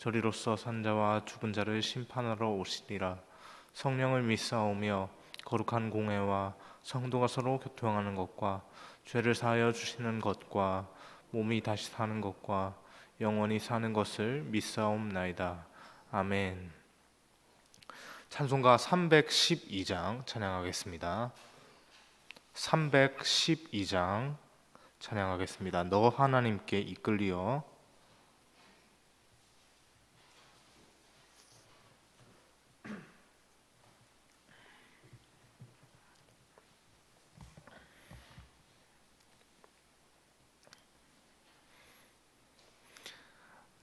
저리로서 산자와 죽은 자를 심판하러 오시리라. 성령을 믿사오며 거룩한 공회와 성도가 서로 교통하는 것과 죄를 사하여 주시는 것과 몸이 다시 사는 것과 영원히 사는 것을 믿사옵나이다. 아멘. 찬송가 312장 찬양하겠습니다. 312장 찬양하겠습니다. 너 하나님께 이끌리어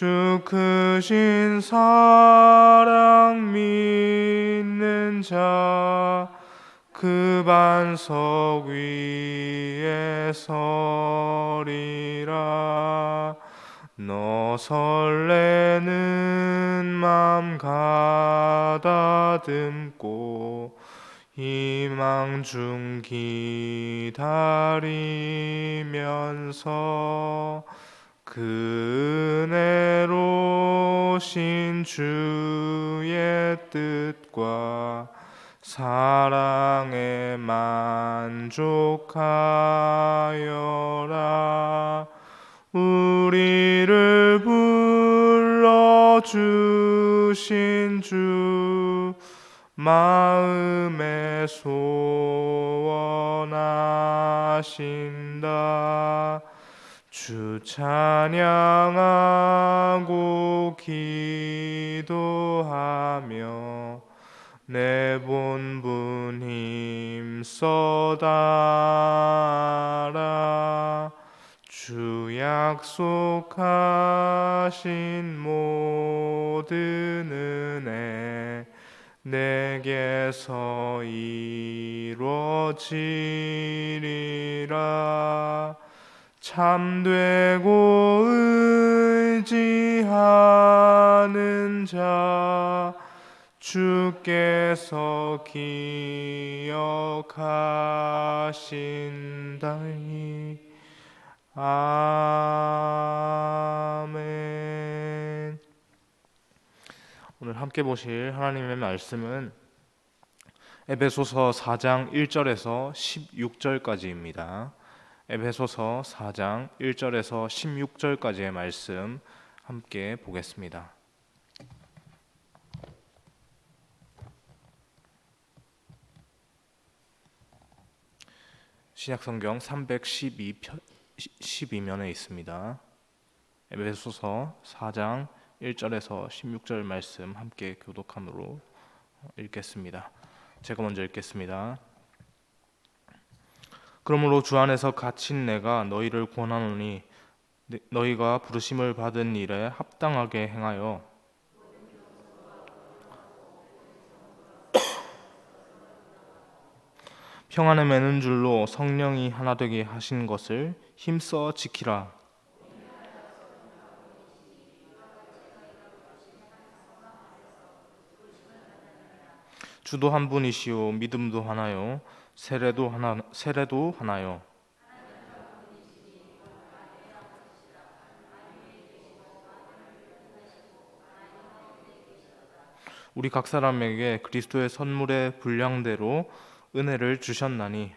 주 크신 사랑 믿는 자 그 반석 위에 서리라. 너 설레는 맘 가다듬고 희망 중 기다리면서 그 은혜로 신 주의 뜻과 사랑에 만족하여라. 우리를 불러 주신 주 마음에 소원하신다 주 찬양하고 기도하며 내 본분 힘써다라 주 약속하신 모든 은혜 내게서 이루어지리라 참되고 의지하는 자 주께서 기억하신다니 아멘 오늘 함께 보실 하나님의 말씀은 에베소서 4장 1절에서 16절까지입니다. 에베소서 4장 1절에서 16절까지의 말씀 함께 보겠습니다. 신약성경 312면에 있습니다. 에베소서 4장 1절에서 16절 말씀 함께 교독함으로 읽겠습니다. 제가 먼저 읽겠습니다. 그러므로 주 안에서 갇힌 내가 너희를 권하노니 너희가 부르심을 받은 일에 합당하게 행하여. 평안에 매는 줄로 성령이 하나 되게 하신 것을 힘써 지키라. 주도 한 분이시요 믿음도 하나요 세례도 하나 세례도 하나요. 우리 각 사람에게 그리스도의 선물의 분량대로 은혜를 주셨나니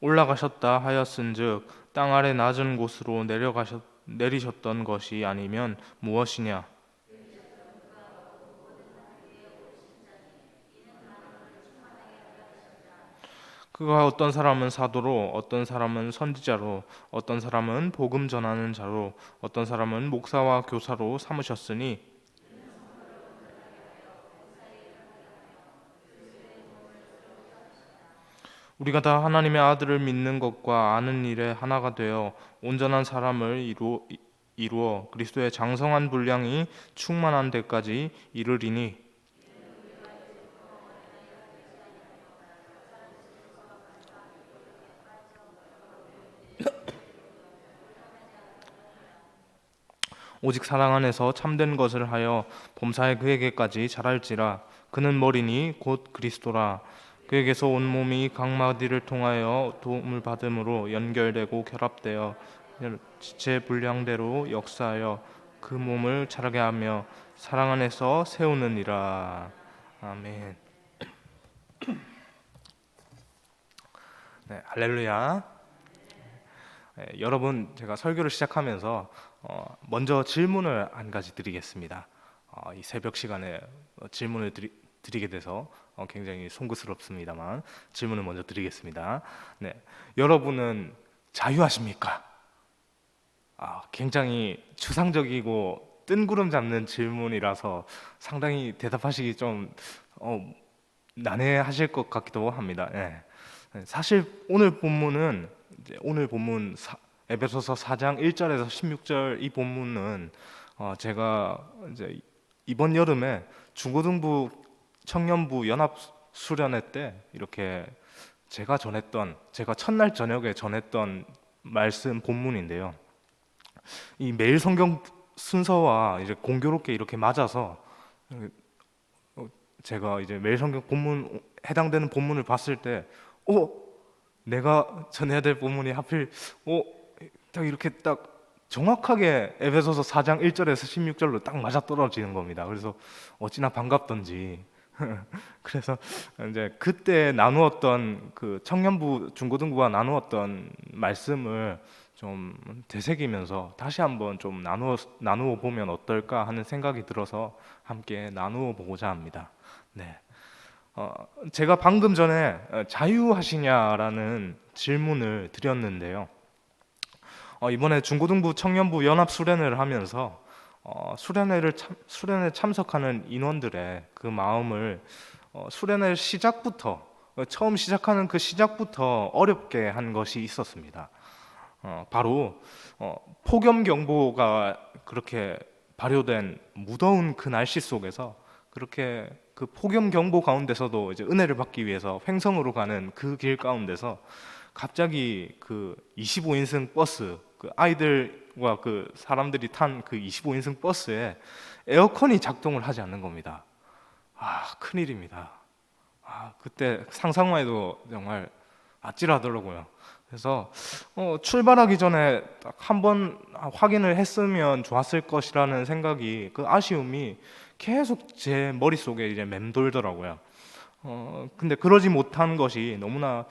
올라가셨다 하였은즉 땅 아래 낮은 곳으로 내려가셨 내리셨던 것이 아니면 무엇이냐? 그가 어떤 사람은 사도로 어떤 사람은 선지자로 어떤 사람은 복음 전하는 자로 어떤 사람은 목사와 교사로 삼으셨으니 우리가 다 하나님의 아들을 믿는 것과 아는 일에 하나가 되어 온전한 사람을 이루어, 이루어 그리스도의 장성한 분량이 충만한 데까지 이르리니. 오직 사랑 안에서 참된 것을 하여 범사에 그에게까지 자랄지라. 그는 머리니 곧 그리스도라 그에게서 온 몸이 각 마디를 통하여 도움을 받음으로 연결되고 결합되어 지체 분량대로 역사하여 그 몸을 자라게 하며 사랑 안에서 세우느니라 아멘. 네, 할렐루야. 네, 여러분 제가 설교를 시작하면서 어, 먼저 질문을 한 가지 드리겠습니다. 어, 이 새벽 시간에 어, 질문을 드리, 드리게 돼서 어, 굉장히 송구스럽습니다만 질문을 먼저 드리겠습니다. 네, 여러분은 자유하십니까? 아, 굉장히 추상적이고 뜬구름 잡는 질문이라서 상당히 대답하시기 좀 어, 난해하실 것 같기도 합니다. 네. 사실 오늘 본문은 오늘 본문 사, 에베소서 4장 1절에서 16절 이 본문은 어, 제가 이제 이번 여름에 중고등부 청년부 연합 수련회 때 이렇게 제가 전했던 제가 첫날 저녁에 전했던 말씀 본문인데요. 이 매일 성경 순서와 이제 공교롭게 이렇게 맞아서 어, 제가 이제 매일 성경 본문 해당되는 본문을 봤을 때, 어, 내가 전해야 될 본문이 하필, 어, 딱 이렇게 딱 정확하게 에베소서 4장 1절에서 16절로 딱 맞아 떨어지는 겁니다. 그래서 어찌나 반갑던지. 그래서 이제 그때 나누었던 그 청년부 중고등부와 나누었던 말씀을 좀 되새기면서 다시 한번 좀 나누어 나누어 보면 어떨까 하는 생각이 들어서 함께 나누어 보고자 합니다. 네. 어, 제가 방금 전에 자유하시냐라는 질문을 드렸는데요. 어, 이번에 중고등부 청년부 연합 수련회를 하면서 어, 수련회를 참, 수련회 참석하는 인원들의 그 마음을 어, 수련회 시작부터 어, 처음 시작하는 그 시작부터 어렵게 한 것이 있었습니다. 어, 바로 어, 폭염 경보가 그렇게 발효된 무더운 그 날씨 속에서 그렇게 그 폭염 경보 가운데서도 이제 은혜를 받기 위해서 횡성으로 가는 그 길 가운데서 갑자기 그 25인승 버스 그 아이들과 그 사람들이 탄 그 25인승 버스에 에어컨이 작동을 하지 않는 겁니다. 아, 큰일입니다. 아, 그때 상상만 해도 정말 아찔하더라고요. 그래서 어, 출발하기 전에 딱 한 번 확인을 했으면 좋았을 것이라는 생각이 그 아쉬움이 계속 제 머릿속에 이제 맴돌더라고요. 어, 근데 그러지 못한 것이 너무나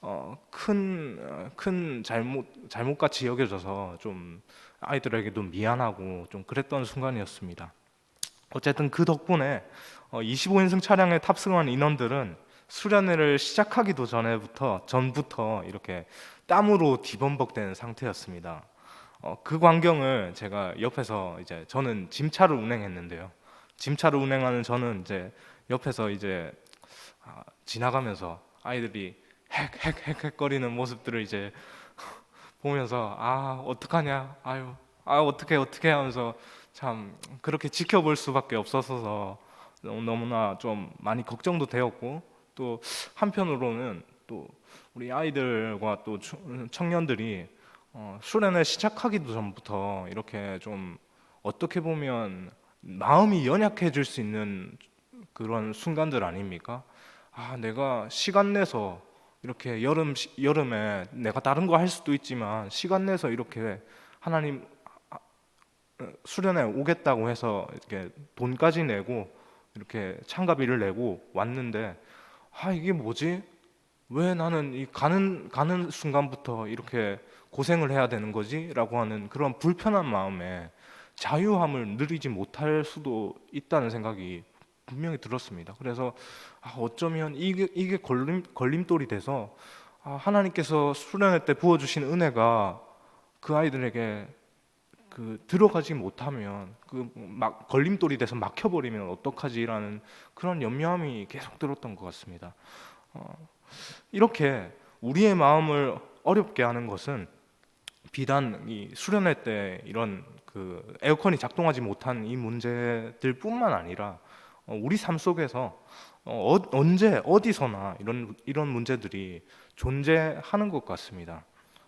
어, 큰, 어, 큰 잘못, 잘못같이 여겨져서 좀 아이들에게도 미안하고 좀 그랬던 순간이었습니다. 어쨌든 그 덕분에 어, 25인승 차량에 탑승한 인원들은 수련회를 시작하기도 전에부터 전부터 이렇게 땀으로 뒤범벅된 상태였습니다. 어, 그 광경을 제가 옆에서 이제 저는 짐차를 운행했는데요. 짐차를 운행하는 저는 이제 옆에서 이제 아, 지나가면서 아이들이 핵핵핵핵 거리는 모습들을 이제 보면서 아 어떡하냐 아유 아 어떻게 어떻게 하면서 참 그렇게 지켜볼 수밖에 없어서 너무나 좀 많이 걱정도 되었고 또 한편으로는 또 우리 아이들과 또 청년들이 어, 수련회 시작하기도 전부터 이렇게 좀 어떻게 보면 마음이 연약해질 수 있는 그런 순간들 아닙니까? 아, 내가 시간 내서 이렇게 여름 여름에 내가 다른 거 할 수도 있지만 시간 내서 이렇게 하나님 아, 어, 수련회 오겠다고 해서 이렇게 돈까지 내고 이렇게 참가비를 내고 왔는데 아 이게 뭐지? 왜 나는 이 가는 가는 순간부터 이렇게 고생을 해야 되는 거지?라고 하는 그런 불편한 마음에 자유함을 누리지 못할 수도 있다는 생각이 분명히 들었습니다. 그래서 아, 어쩌면 이게 이게 걸림 걸림돌이 돼서 아, 하나님께서 수련회 때 부어주신 은혜가 그 아이들에게 그 들어가지 못하면 그 막 걸림돌이 돼서 막혀버리면 어떡하지라는 그런 염려함이 계속 들었던 것 같습니다. 어, 이렇게 우리의 마음을 어렵게 하는 것은 비단 이 수련회 때 이런 그 에어컨이 작동하지 못한 이 문제들뿐만 아니라 어, 우리 삶 속에서 어, 어- 언제 어디서나 이런 이런 문제들이 존재하는 것 같습니다.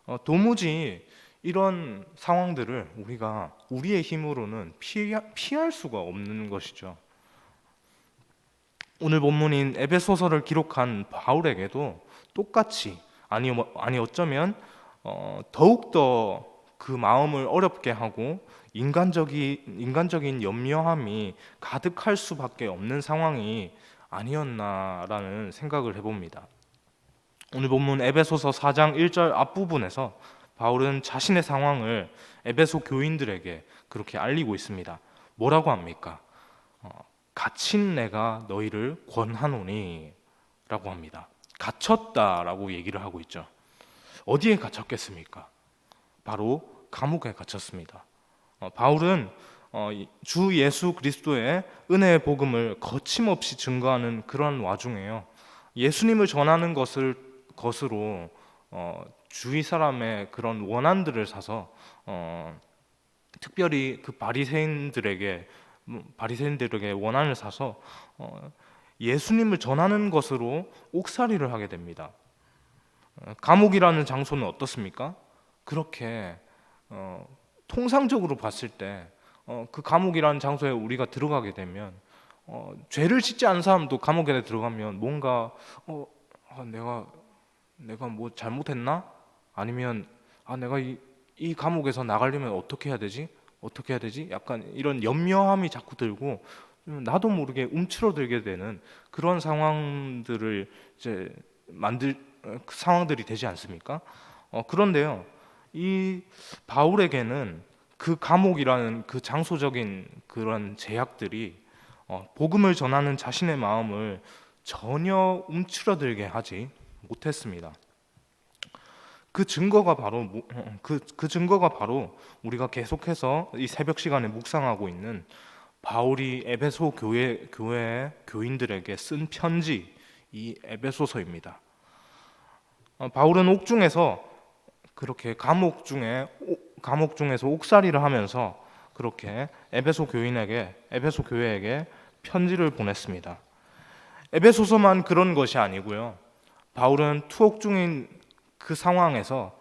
어, 도무지 이런 상황들을 우리가 우리의 힘으로는 피하, 피할 수가 없는 것이죠. 오늘 본문인 에베소서를 기록한 바울에게도 똑같이 아니 뭐- 아니 어쩌면 어, 더욱 더 그 마음을 어렵게 하고 인간적인 인간적인 염려함이 가득할 수밖에 없는 상황이 아니었나라는 생각을 해봅니다. 오늘 본문 에베소서 4장 1절 앞부분에서 바울은 자신의 상황을 에베소 교인들에게 그렇게 알리고 있습니다. 뭐라고 합니까? 어, 갇힌 내가 너희를 권하노니라고 합니다. 갇혔다라고 얘기를 하고 있죠. 어디에 갇혔겠습니까? 바로 감옥에 갇혔습니다. 어, 바울은 어, 이- 주 예수 그리스도의 은혜의 복음을 거침없이 증거하는 그런 와중에요. 예수님을 전하는 것을 것으로 어, 주위 사람의 그런 원한들을 사서 어, 특별히 그 바리새인들에게 음, 바리새인들에게 원한을 사서 어, 예수님을 전하는 것으로 옥살이를 하게 됩니다. 어, 감옥이라는 장소는 어떻습니까? 그렇게 어, 통상적으로 봤을 때 어, 그 감옥이라는 장소에 우리가 들어가게 되면 어, 죄를 짓지 않은 사람도 감옥에 들어가면 뭔가 어, 아, 내가 내가 뭐 잘못했나? 아니면 아 내가 이, 이 감옥에서 나가려면 어떻게 해야 되지? 어떻게 해야 되지? 약간 이런 염려함이 자꾸 들고 좀 나도 모르게 움츠러들게 되는 그런 상황들을 이제 만들 어, 그 상황들이 되지 않습니까? 어, 그런데요, 이 바울에게는 그 감옥이라는 그 장소적인 그런 제약들이 어, 복음을 전하는 자신의 마음을 전혀 움츠러들게 하지 못했습니다. 그 증거가 바로 뭐- 어, 그, 그 증거가 바로 우리가 계속해서 이 새벽 시간에 묵상하고 있는 바울이 에베소 교회 교회 교인들에게 쓴 편지 이 에베소서입니다. 어, 바울은 옥중에서 그렇게 감옥 중에 오- 감옥 중에서 옥살이를 하면서 그렇게 에베소 교인에게 에베소 교회에게 편지를 보냈습니다. 에베소서만 그런 것이 아니고요. 바울은 투옥 중인 그 상황에서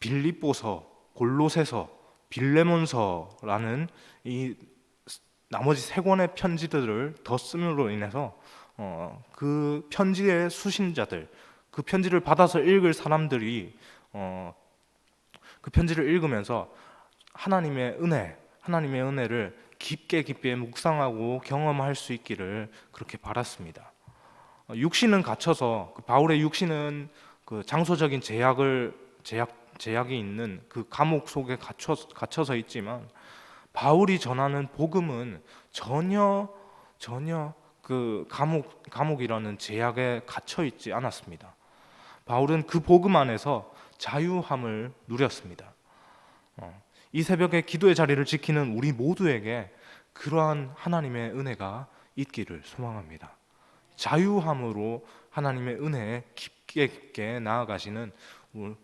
빌립보서, 골로새서, 빌레몬서라는 이 나머지 세 권의 편지들을 더 쓰므로 인해서 어, 그 편지의 수신자들, 그 편지를 받아서 읽을 사람들이 어, 그 편지를 읽으면서 하나님의 은혜, 하나님의 은혜를 깊게 깊게 묵상하고 경험할 수 있기를 그렇게 바랐습니다. 어, 육신은 갇혀서 그 바울의 육신은 그 장소적인 제약을 제약 제약이 있는 그 감옥 속에 갇혀 갇혀서 있지만 바울이 전하는 복음은 전혀 전혀 그 감옥 감옥이라는 제약에 갇혀 있지 않았습니다. 바울은 그 복음 안에서 자유함을 누렸습니다. 어, 이 새벽에 기도의 자리를 지키는 우리 모두에게 그러한 하나님의 은혜가 있기를 소망합니다. 자유함으로 하나님의 은혜에 깊게 깊게 나아가시는 우-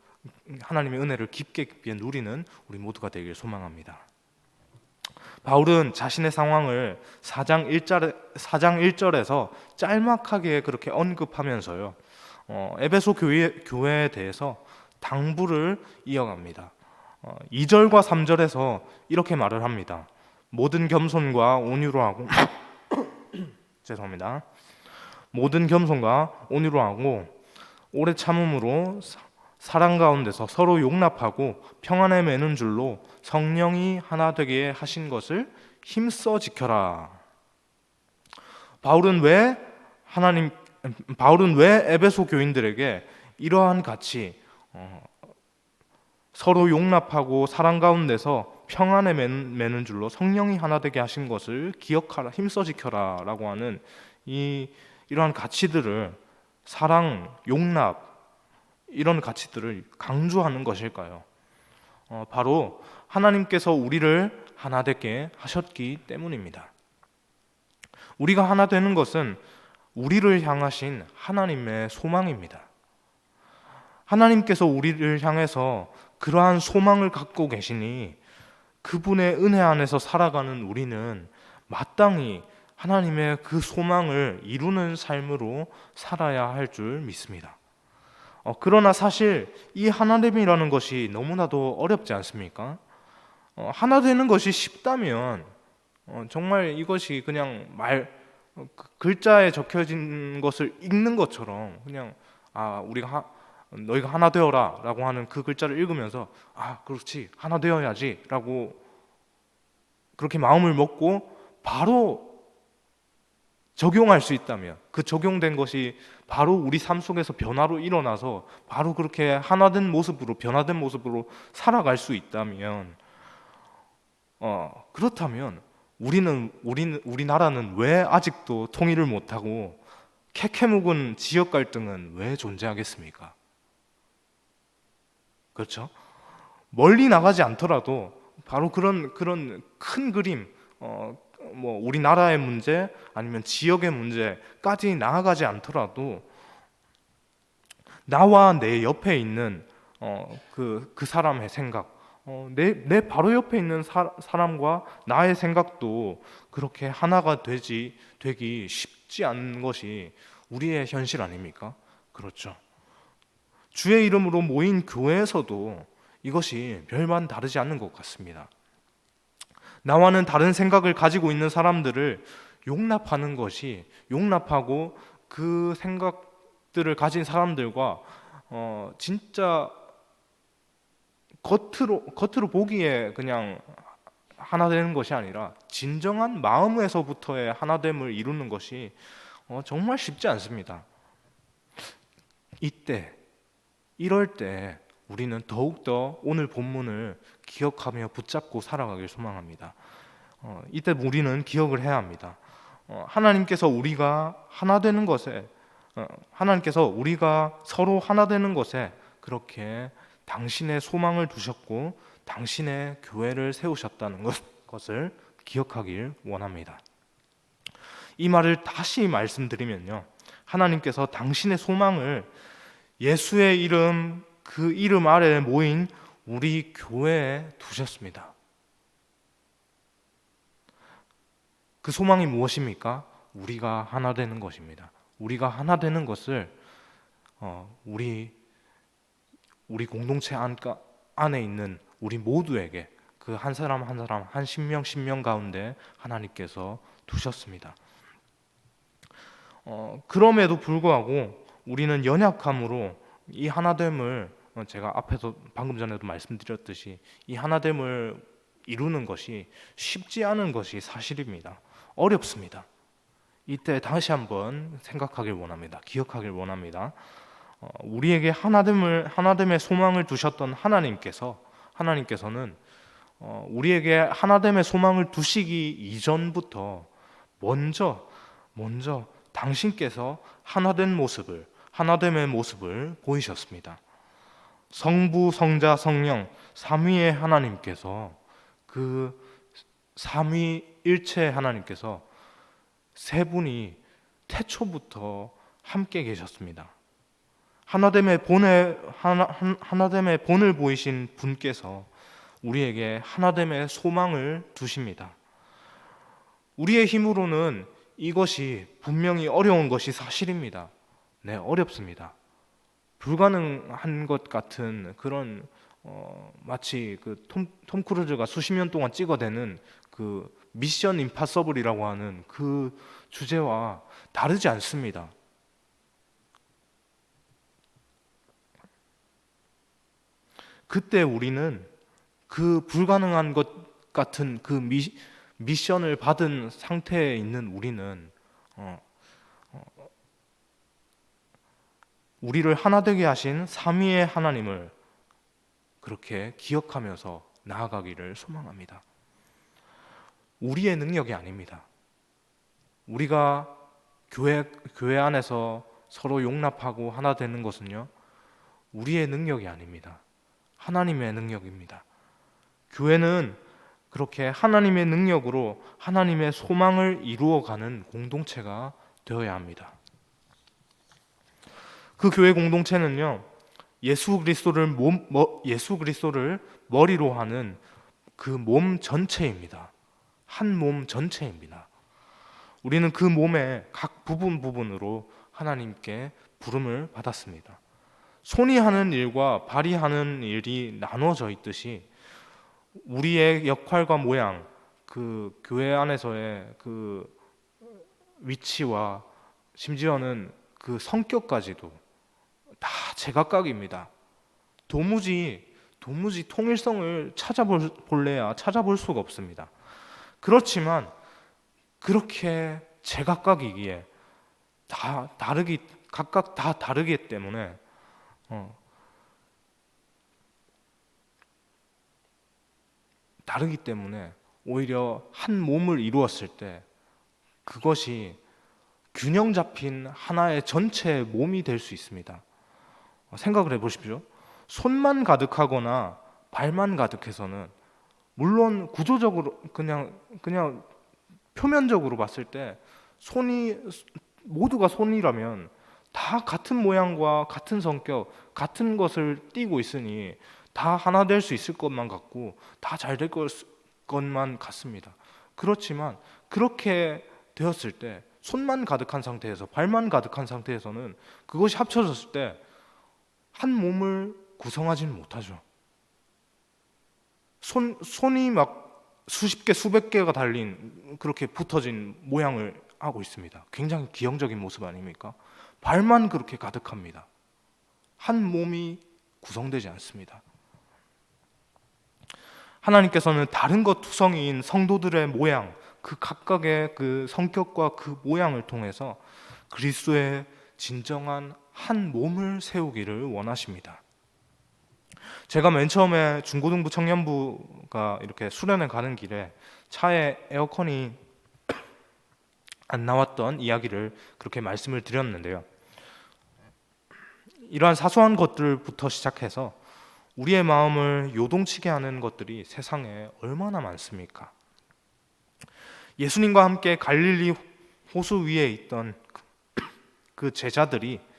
하나님의 은혜를 깊게 깊게 누리는 우리 모두가 되길 소망합니다. 바울은 자신의 상황을 4장 1절 4장 1절에서 짤막하게 그렇게 언급하면서요. 어, 에베소 교회 교회에 대해서 당부를 이어갑니다. 어, 2절과 3절에서 이렇게 말을 합니다. 모든 겸손과 온유로 하고 죄송합니다. 모든 겸손과 온유로 하고 오래 참음으로 사- 사랑 가운데서 서로 용납하고 평안에 매는 줄로 성령이 하나 되게 하신 것을 힘써 지켜라. 바울은 왜 하나님 바울은 왜 에베소 교인들에게 이러한 가치 어, 서로 용납하고 사랑 가운데서 평안에 매는, 줄로 성령이 하나 되게 하신 것을 기억하라 힘써 지켜라라고 하는 이 이러한 가치들을 사랑, 용납 이런 가치들을 강조하는 것일까요? 어, 바로 하나님께서 우리를 하나 되게 하셨기 때문입니다. 우리가 하나 되는 것은 우리를 향하신 하나님의 소망입니다. 하나님께서 우리를 향해서 그러한 소망을 갖고 계시니 그분의 은혜 안에서 살아가는 우리는 마땅히 하나님의 그 소망을 이루는 삶으로 살아야 할 줄 믿습니다. 어, 그러나 사실 이 하나됨이라는 것이 너무나도 어렵지 않습니까? 어, 하나 되는 것이 쉽다면 어, 정말 이것이 그냥 말 어, 그 글자에 적혀진 것을 읽는 것처럼 그냥 아 우리가 하, 너희가 하나 되어라라고 하는 그 글자를 읽으면서 아 그렇지 하나 되어야지라고 그렇게 마음을 먹고 바로 적용할 수 있다면 그 적용된 것이 바로 우리 삶 속에서 변화로 일어나서 바로 그렇게 하나된 모습으로 변화된 모습으로 살아갈 수 있다면 어 그렇다면 우리는 우리는 우리나라는 왜 아직도 통일을 못하고 캐캐묵은 지역 갈등은 왜 존재하겠습니까? 그렇죠? 멀리 나가지 않더라도 바로 그런 그런 큰 그림 어, 뭐 우리나라의 문제 아니면 지역의 문제까지 나아가지 않더라도 나와 내 옆에 있는 어, 그, 그 사람의 생각, 어, 내, 내 바로 옆에 있는 사, 사람과 나의 생각도 그렇게 하나가 되지 되기 쉽지 않은 것이 우리의 현실 아닙니까? 그렇죠. 주의 이름으로 모인 교회에서도 이것이 별반 다르지 않는 것 같습니다. 나와는 다른 생각을 가지고 있는 사람들을 용납하는 것이 용납하고 그 생각들을 가진 사람들과 어 진짜 겉으로 겉으로 보기에 그냥 하나 되는 것이 아니라 진정한 마음에서부터의 하나됨을 이루는 것이 어 정말 쉽지 않습니다. 이때 이럴 때 우리는 더욱더 오늘 본문을 기억하며 붙잡고 살아가길 소망합니다. 어, 이때 우리는 기억을 해야 합니다. 어, 하나님께서 우리가 하나 되는 것에 어, 하나님께서 우리가 서로 하나 되는 것에 그렇게 당신의 소망을 두셨고 당신의 교회를 세우셨다는 것, 것을 기억하길 원합니다. 이 말을 다시 말씀드리면요. 하나님께서 당신의 소망을 예수의 이름 그 이름 아래 모인 우리 교회에 두셨습니다. 그 소망이 무엇입니까? 우리가 하나 되는 것입니다. 우리가 하나 되는 것을 어, 우리 우리 공동체 안, 안에 있는 우리 모두에게 그 한 사람 한 사람 한 십명 십명 가운데 하나님께서 두셨습니다. 어, 그럼에도 불구하고 우리는 연약함으로 이 하나됨을 어, 제가 앞에서 방금 전에도 말씀드렸듯이 이 하나됨을 이루는 것이 쉽지 않은 것이 사실입니다. 어렵습니다. 이때 다시 한번 생각하길 원합니다. 기억하길 원합니다. 어, 우리에게 하나됨을 하나됨의 소망을 두셨던 하나님께서 하나님께서는 어, 우리에게 하나됨의 소망을 두시기 이전부터 먼저 먼저 당신께서 하나된 모습을 하나됨의 모습을 보이셨습니다. 성부, 성자, 성령 삼위의 하나님께서 그 삼위 일체 하나님께서 세 분이 태초부터 함께 계셨습니다. 하나됨의 본의 하나, 하나됨의 본을 보이신 분께서 우리에게 하나됨의 소망을 두십니다. 우리의 힘으로는 이것이 분명히 어려운 것이 사실입니다. 네, 어렵습니다. 불가능한 것 같은 그런 어, 마치 그톰 톰 크루즈가 수십 년 동안 찍어대는 그 미션 임파서블이라고 하는 그 주제와 다르지 않습니다. 그때 우리는 그 불가능한 것 같은 그 미, 미션을 받은 상태에 있는 우리는 어, 우리를 하나 되게 하신 삼위의 하나님을 그렇게 기억하면서 나아가기를 소망합니다. 우리의 능력이 아닙니다. 우리가 교회 교회 안에서 서로 용납하고 하나 되는 것은요. 우리의 능력이 아닙니다. 하나님의 능력입니다. 교회는 그렇게 하나님의 능력으로 하나님의 소망을 이루어가는 공동체가 되어야 합니다. 그 교회 공동체는요, 예수 그리스도를 몸, 뭐, 예수 그리스도를 머리로 하는 그 몸 전체입니다. 한 몸 전체입니다. 우리는 그 몸의 각 부분 부분으로 하나님께 부름을 받았습니다. 손이 하는 일과 발이 하는 일이 나눠져 있듯이 우리의 역할과 모양, 그 교회 안에서의 그 위치와 심지어는 그 성격까지도 다 제각각입니다. 도무지 도무지 통일성을 찾아볼래야 찾아볼 수가 없습니다. 그렇지만 그렇게 제각각이기에 다 다르기 각각 다 다르기 때문에 어, 다르기 때문에 오히려 한 몸을 이루었을 때 그것이 균형 잡힌 하나의 전체 몸이 될 수 있습니다. 어, 생각을 해보십시오. 손만 가득하거나 발만 가득해서는 물론 구조적으로 그냥 그냥 표면적으로 봤을 때 손이 모두가 손이라면 다 같은 모양과 같은 성격, 같은 것을 띠고 있으니 다 하나 될 수 있을 것만 같고 다 잘 될 것만 같습니다. 그렇지만 그렇게 되었을 때 손만 가득한 상태에서 발만 가득한 상태에서는 그것이 합쳐졌을 때 한 몸을 구성하지는 못하죠. 손 손이 막 수십 개 수백 개가 달린 그렇게 붙어진 모양을 하고 있습니다. 굉장히 기형적인 모습 아닙니까? 발만 그렇게 가득합니다. 한 몸이 구성되지 않습니다. 하나님께서는 다른 것 투성이인 성도들의 모양, 그 각각의 그 성격과 그 모양을 통해서 그리스도의 진정한 한 몸을 세우기를 원하십니다. 제가 맨 처음에 중고등부 청년부가 이렇게 수련회 가는 길에 차에 에어컨이 안 나왔던 이야기를 그렇게 말씀을 드렸는데요. 이러한 사소한 것들부터 시작해서 우리의 마음을 요동치게 하는 것들이 세상에 얼마나 많습니까? 예수님과 함께 갈릴리 호수 위에 있던 그 제자들이 어,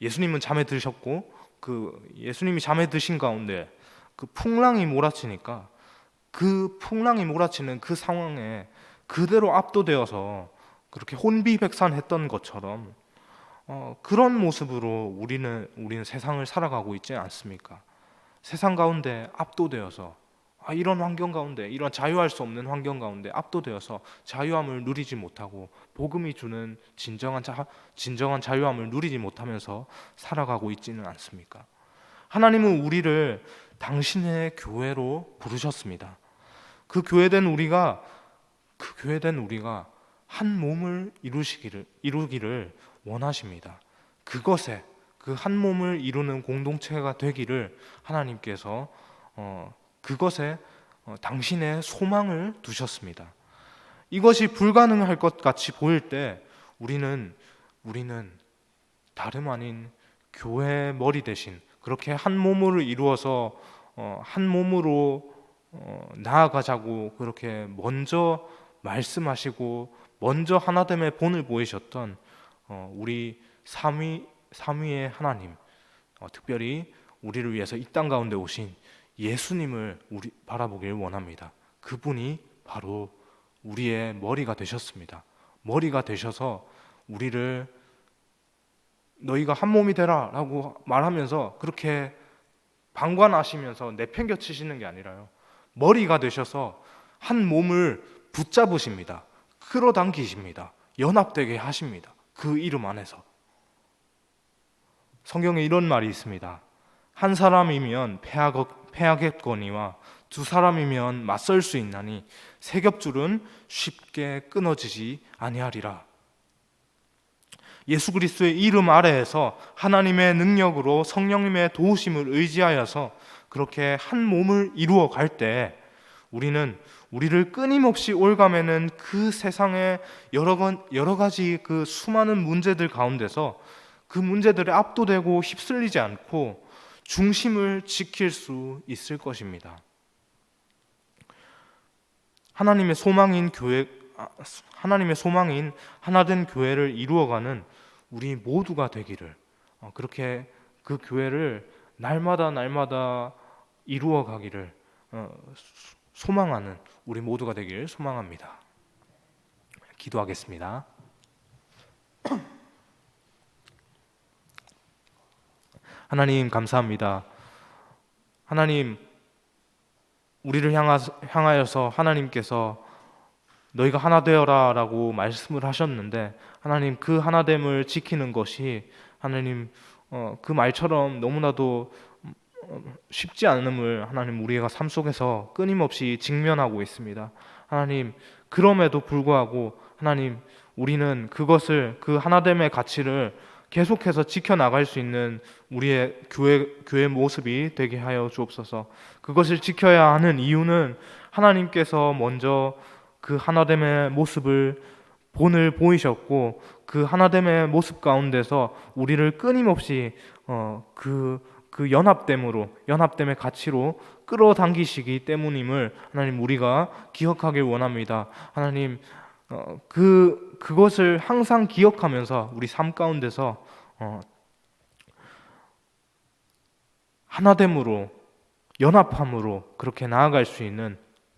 예수님은 잠에 드셨고 그 예수님이 잠에 드신 가운데 그 풍랑이 몰아치니까 그 풍랑이 몰아치는 그 상황에 그대로 압도되어서 그렇게 혼비백산했던 것처럼 어, 그런 모습으로 우리는 우리는 세상을 살아가고 있지 않습니까? 세상 가운데 압도되어서 아, 이런 환경 가운데 이런 자유할 수 없는 환경 가운데 압도되어서 자유함을 누리지 못하고 복음이 주는 진정한 자, 진정한 자유함을 누리지 못하면서 살아가고 있지는 않습니까? 하나님은 우리를 당신의 교회로 부르셨습니다. 그 교회된 우리가 그 교회된 우리가 한 몸을 이루시기를 이루기를 원하십니다. 그것에 그 한 몸을 이루는 공동체가 되기를 하나님께서 어, 그것에 어, 당신의 소망을 두셨습니다. 이것이 불가능할 것 같이 보일 때 우리는 우리는 다름 아닌 교회 머리 대신 그렇게 한 몸을 이루어서 어, 한 몸으로 어, 나아가자고 그렇게 먼저 말씀하시고 먼저 하나됨의 본을 보이셨던 어, 우리 삼위 삼위의 하나님, 어, 특별히 우리를 위해서 이 땅 가운데 오신 예수님을 우리 바라보길 원합니다. 그분이 바로 우리의 머리가 되셨습니다. 머리가 되셔서 우리를 너희가 한 몸이 되라라고 말하면서 그렇게 방관하시면서 내팽겨 치시는 게 아니라요. 머리가 되셔서 한 몸을 붙잡으십니다. 끌어당기십니다. 연합되게 하십니다. 그 이름 안에서. 성경에 이런 말이 있습니다. 한 사람이면 패하겠거니와 두 사람이면 맞설 수 있나니 세 겹줄은 쉽게 끊어지지 아니하리라. 예수 그리스도의 이름 아래에서 하나님의 능력으로 성령님의 도우심을 의지하여서 그렇게 한 몸을 이루어 갈 때 우리는 우리를 끊임없이 올가매는 그 세상의 여러, 건, 여러 가지 그 수많은 문제들 가운데서 그 문제들에 압도되고 휩쓸리지 않고 중심을 지킬 수 있을 것입니다. 하나님의 소망인 교회 아, 하나님의 소망인 하나된 교회를 이루어가는 우리 모두가 되기를 어, 그렇게 그 교회를 날마다 날마다 이루어가기를 어, 소망하는 우리 모두가 되기를 소망합니다. 기도하겠습니다. 하나님 감사합니다. 하나님 우리를 향하여서 하나님께서 너희가 하나 되어라 라고 말씀을 하셨는데 하나님 그 하나됨을 지키는 것이 하나님 어, 그 말처럼 너무나도 어, 쉽지 않음을 하나님 우리가 삶 속에서 끊임없이 직면하고 있습니다. 하나님 그럼에도 불구하고 하나님 우리는 그것을 그 하나됨의 가치를 계속해서 지켜 나갈 수 있는 우리의 교회 교회 모습이 되게 하여 주옵소서. 그것을 지켜야 하는 이유는 하나님께서 먼저 그 하나됨의 모습을 본을 보이셨고 그 하나됨의 모습 가운데서 우리를 끊임없이 어, 그, 그 연합됨으로 연합됨의 가치로 끌어당기시기 때문임을 하나님 우리가 기억하길 원합니다. 하나님 어, 그 그것을 항상 기억하면서 우리 삶 가운데서 어, 하나됨으로 연합함으로 그렇게 나아갈 수 있는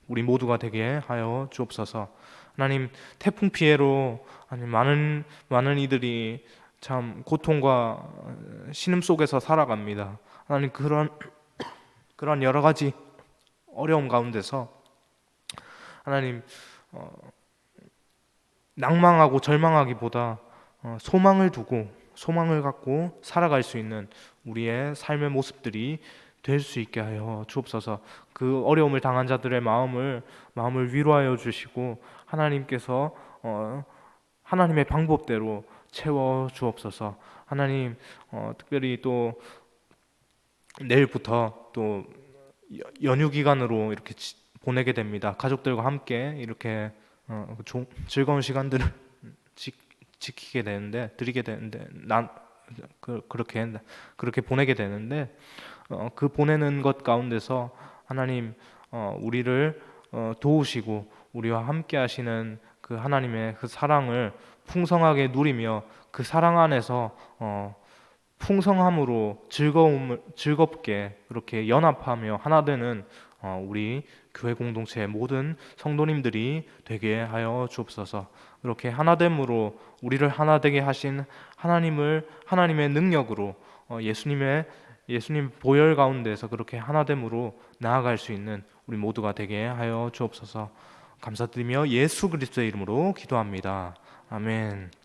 우리 모두가 되게 하여 주옵소서. 하나님 태풍 피해로 아니 많은 많은 이들이 참 고통과 신음 속에서 살아갑니다. 하나님 그런 그런 여러 가지 어려움 가운데서 하나님 어, 낭망하고 절망하기보다 어, 소망을 두고 소망을 갖고 살아갈 수 있는 우리의 삶의 모습들이 될 수 있게 하여 주옵소서. 그 어려움을 당한 자들의 마음을 마음을 위로하여 주시고 하나님께서 어, 하나님의 방법대로 채워 주옵소서. 하나님 어, 특별히 또 내일부터 또 연휴 기간으로 이렇게 지, 보내게 됩니다. 가족들과 함께 이렇게 어, 조, 즐거운 시간들을 지, 지키게 되는데 드리게 되는데 난 그, 그렇게 그렇게 보내게 되는데 어, 그 보내는 것 가운데서 하나님 어, 우리를 어, 도우시고 우리와 함께 하시는 그 하나님의 그 사랑을 풍성하게 누리며 그 사랑 안에서 풍성함으로 즐거움을 즐겁게 그렇게 연합하며 하나 되는 우리 교회 공동체의 모든 성도님들이 되게 하여 주옵소서. 그렇게 하나됨으로 우리를 하나 되게 하신 하나님을 하나님의 능력으로 예수님의 예수님 보혈 가운데서 그렇게 하나됨으로 나아갈 수 있는 우리 모두가 되게 하여 주옵소서. 감사드리며 예수 그리스도의 이름으로 기도합니다. 아멘.